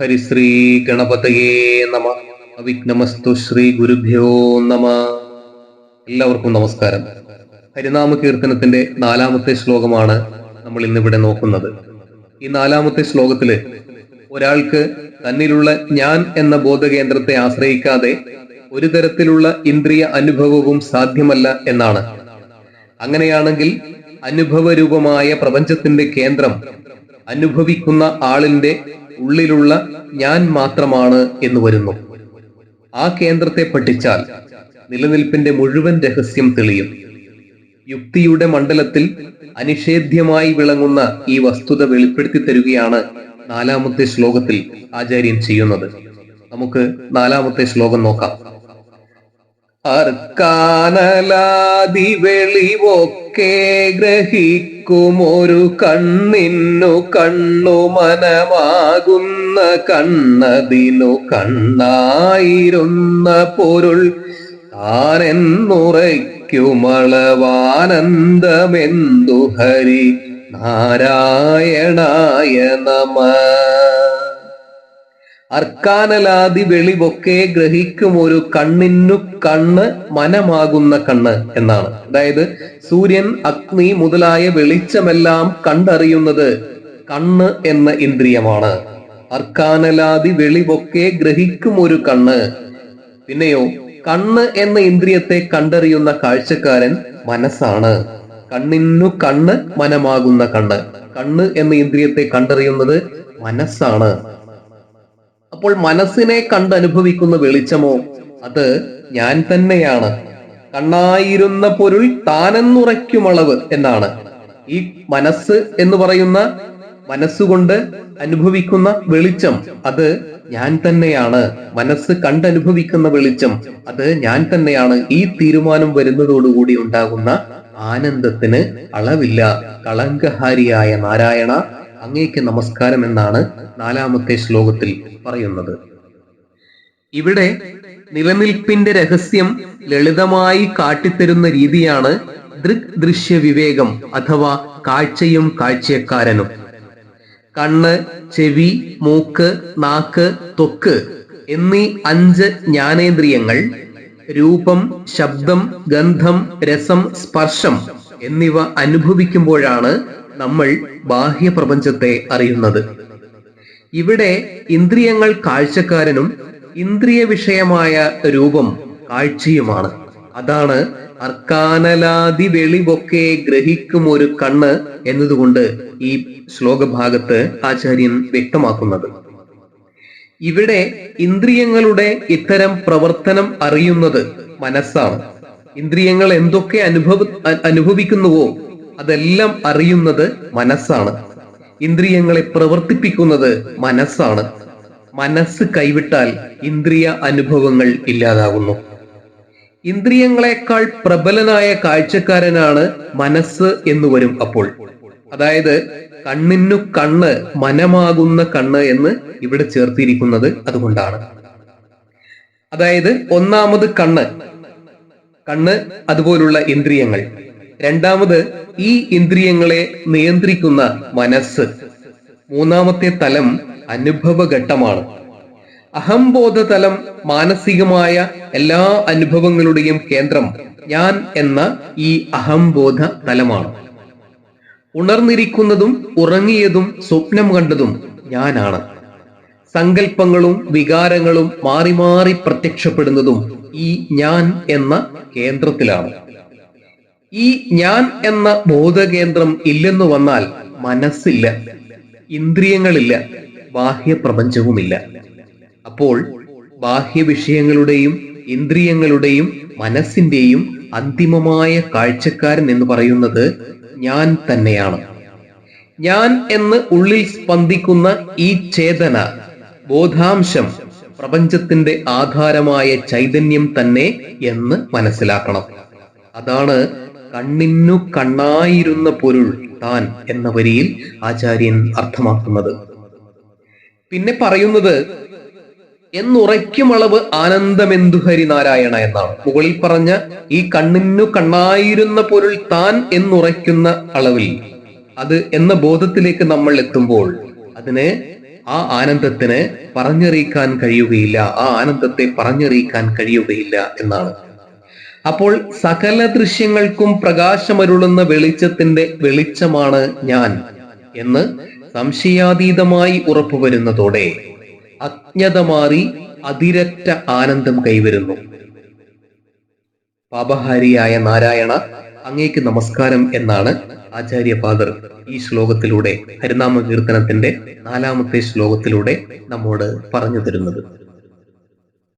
ഹരിശ്രീ ഗണപതയേ നമ. അവിഘ്നമസ്തു ശ്രീ ഗുരുഭ്യോ നമ. എല്ലാവർക്കും നമസ്കാരം. ഹരിനാമ കീർത്തനത്തിന്റെ നാലാമത്തെ ശ്ലോകമാണ് നമ്മൾ ഇന്നിവിടെ നോക്കുന്നത്. ഈ നാലാമത്തെ ശ്ലോകത്തിൽ ഒരാൾക്ക് തന്നിലുള്ള ഞാൻ എന്ന ബോധകേന്ദ്രത്തെ ആശ്രയിക്കാതെ ഒരു തരത്തിലുള്ള ഇന്ദ്രിയ അനുഭവവും സാധ്യമല്ല എന്നാണ്. അങ്ങനെയാണെങ്കിൽ അനുഭവരൂപമായ പ്രപഞ്ചത്തിന്റെ കേന്ദ്രം അനുഭവിക്കുന്ന ആളിന്റെ ഉള്ളിലുള്ള ഞാൻ മാത്രമാണ് എന്ന് വരുന്നു. ആ കേന്ദ്രത്തെ പഠിച്ചാൽ നിലനിൽപ്പിന്റെ മുഴുവൻ രഹസ്യം തെളിയും. യുക്തിയുടെ മണ്ഡലത്തിൽ അനിഷേധ്യമായി വിളങ്ങുന്ന ഈ വസ്തുത വെളിപ്പെടുത്തി തരികയാണ് നാലാമത്തെ ശ്ലോകത്തിൽ ആചാര്യൻ ചെയ്യുന്നത്. നമുക്ക് നാലാമത്തെ ശ്ലോകം നോക്കാം. അർക്കാനലാതി വെളിവൊക്കെ ഗ്രഹിക്കുമൊരു കണ്ണിന്നു കണ്ണു മനമാകുന്ന കണ്ണതിനു കണ്ണായിരുന്ന പൊരുൾ താനെന്നുറയ്ക്കുമളവാനന്ദമെന്തു ഹരി നാരായണായ നമ. അർക്കാനലാതി വെളിവൊക്കെ ഗ്രഹിക്കും ഒരു കണ്ണിനു കണ്ണ് മനമാകുന്ന കണ്ണ് എന്നാണ്. അതായത് സൂര്യൻ അഗ്നി മുതലായ വെളിച്ചമെല്ലാം കണ്ടറിയുന്നത് കണ്ണ് എന്ന ഇന്ദ്രിയമാണ്. അർക്കാനലാതി വെളിവൊക്കെ ഗ്രഹിക്കും ഒരു കണ്ണ്. പിന്നെയോ കണ്ണ് എന്ന ഇന്ദ്രിയത്തെ കണ്ടറിയുന്ന കാഴ്ചക്കാരൻ മനസ്സാണ്. കണ്ണിനു കണ്ണ് മനമാകുന്ന കണ്ണ്. കണ്ണ് എന്ന ഇന്ദ്രിയത്തെ കണ്ടറിയുന്നത് മനസ്സാണ്. അപ്പോൾ മനസ്സിനെ കണ്ടനുഭവിക്കുന്ന വെളിച്ചമോ? അത് ഞാൻ തന്നെയാണ്. കണ്ണായിരുന്ന പൊരുൾ താനെന്നുറയ്ക്കുമളവ് എന്നാണ്. ഈ മനസ്സ് എന്ന് പറയുന്ന മനസ്സുകൊണ്ട് അനുഭവിക്കുന്ന വെളിച്ചം അത് ഞാൻ തന്നെയാണ്. മനസ്സ് കണ്ടനുഭവിക്കുന്ന വെളിച്ചം അത് ഞാൻ തന്നെയാണ്. ഈ തീരുമാനം വരുന്നതോടുകൂടി ഉണ്ടാകുന്ന ആനന്ദത്തിന് അളവില്ല. കളങ്കഹാരിയായ നാരായണ അങ്ങേക്ക് നമസ്കാരം എന്നാണ് നാലാമത്തെ ശ്ലോകത്തിൽ പറയുന്നത്. ഇവിടെ നിലനിൽപ്പിന്റെ രഹസ്യം ലളിതമായി കാട്ടിത്തരുന്ന രീതിയാണ് ദൃക് ദൃശ്യ വിവേകം അഥവാ കാഴ്ചയും കാഴ്ചക്കാരനും കണ്ണ് ചെവി മൂക്ക് നാക്ക് തൊക്ക് എന്നീ അഞ്ച് ജ്ഞാനേന്ദ്രിയങ്ങൾ രൂപം ശബ്ദം ഗന്ധം രസം സ്പർശം എന്നിവ അനുഭവിക്കുമ്പോഴാണ് നമ്മൾ ബാഹ്യപ്രപഞ്ചത്തെ അറിയുന്നത്. ഇവിടെ ഇന്ദ്രിയങ്ങൾ കാഴ്ചക്കാരനും ഇന്ദ്രിയ വിഷയമായ രൂപം കാഴ്ചയുമാണ്. അതാണ് അർക്കാനലാതി വെളിവൊക്കെ ഗ്രഹിക്കും ഒരു കണ്ണ് എന്നതുകൊണ്ട് ഈ ശ്ലോകഭാഗത്ത് ആചാര്യൻ വ്യക്തമാക്കുന്നത്. ഇവിടെ ഇന്ദ്രിയങ്ങളുടെ ഇത്തരം പ്രവർത്തനം അറിയുന്നത് മനസ്സാണ്. ഇന്ദ്രിയങ്ങൾ എന്തൊക്കെ അനുഭവ അനുഭവിക്കുന്നുവോ അതെല്ലാം അറിയുന്നത് മനസ്സാണ്. ഇന്ദ്രിയങ്ങളെ പ്രവർത്തിപ്പിക്കുന്നത് മനസ്സാണ്. മനസ്സ് കൈവിട്ടാൽ ഇന്ദ്രിയ അനുഭവങ്ങൾ ഇല്ലാതാകുന്നു. ഇന്ദ്രിയങ്ങളെക്കാൾ പ്രബലനായ കാഴ്ചക്കാരനാണ് മനസ്സ് എന്ന് വരും അപ്പോൾ. അതായത് കണ്ണിനു കണ്ണ് മനമാകുന്ന കണ്ണ് എന്ന് ഇവിടെ ചേർത്തിരിക്കുന്നത് അതുകൊണ്ടാണ്. അതായത് ഒന്നാമത് കണ്ണ്. കണ്ണ് അതുപോലുള്ള ഇന്ദ്രിയങ്ങൾ. രണ്ടാമത് ഈ ഇന്ദ്രിയങ്ങളെ നിയന്ത്രിക്കുന്ന മനസ്സ്. മൂന്നാമത്തെ തലം അനുഭവഘട്ടമാണ്. അഹംബോധ തലം മാനസികമായ എല്ലാ അനുഭവങ്ങളുടെയും കേന്ദ്രം ഞാൻ എന്ന ഈ അഹംബോധ തലമാണ് ഉണർന്നിരിക്കുന്നതും ഉറങ്ങിയതും സ്വപ്നം കണ്ടതും ഞാനാണ്. സങ്കല്പങ്ങളും വികാരങ്ങളും മാറി മാറി പ്രത്യക്ഷപ്പെടുന്നതും ഈ ഞാൻ എന്ന കേന്ദ്രത്തിലാണ്. ഈ ഞാൻ എന്ന ബോധകേന്ദ്രം ഇല്ലെന്ന് വന്നാൽ മനസ്സില്ല ഇന്ദ്രിയങ്ങളില്ല ബാഹ്യപ്രപഞ്ചവുമില്ല. അപ്പോൾ ബാഹ്യ വിഷയങ്ങളുടെയും ഇന്ദ്രിയങ്ങളുടെയും മനസ്സിന്റെയും അന്തിമമായ കാഴ്ചക്കാരൻ എന്ന് പറയുന്നത് ഞാൻ തന്നെയാണ്. ഞാൻ എന്ന് ഉള്ളിൽ സ്പന്ദിക്കുന്ന ഈ ചേതന ബോധാംശം പ്രപഞ്ചത്തിന്റെ ആധാരമായ ചൈതന്യം തന്നെ എന്ന് മനസ്സിലാക്കണം. അതാണ് കണ്ണിനു കണ്ണായിരുന്ന പൊരുൾ താൻ എന്ന വരിയിൽ ആചാര്യൻ അർത്ഥമാക്കുന്നത്. പിന്നെ പറയുന്നത് എന്നുറയ്ക്കുമളവ് ആനന്ദമെന്തു ഹരിനാരായണ എന്നാണ്. മുകളിൽ പറഞ്ഞ ഈ കണ്ണിനു കണ്ണായിരുന്ന പൊരുൾ താൻ എന്നുറയ്ക്കുന്ന അളവിൽ. അത് എന്ന ബോധത്തിലേക്ക് നമ്മൾ എത്തുമ്പോൾ അതിന് ആ ആനന്ദത്തിന് പറഞ്ഞറിയിക്കാൻ കഴിയുകയില്ല ആ ആനന്ദത്തെ പറഞ്ഞറിയിക്കാൻ കഴിയുകയില്ല എന്നാണ്. അപ്പോൾ സകല ദൃശ്യങ്ങൾക്കും പ്രകാശമരുളുന്ന വെളിച്ചത്തിന്റെ വെളിച്ചമാണ് ഞാൻ എന്ന് സംശയാതീതമായി ഉറപ്പുവരുന്നതോടെ അജ്ഞത മാറി അതിരറ്റ ആനന്ദം കൈവരുന്നു. പാപഹാരിയായ നാരായണ അങ്ങേക്ക് നമസ്കാരം എന്നാണ് ആചാര്യ ഫാദർ ഈ ശ്ലോകത്തിലൂടെ ഹരിനാമ കീർത്തനത്തിന്റെ നാലാമത്തെ ശ്ലോകത്തിലൂടെ നമ്മോട് പറഞ്ഞു തരുന്നത്.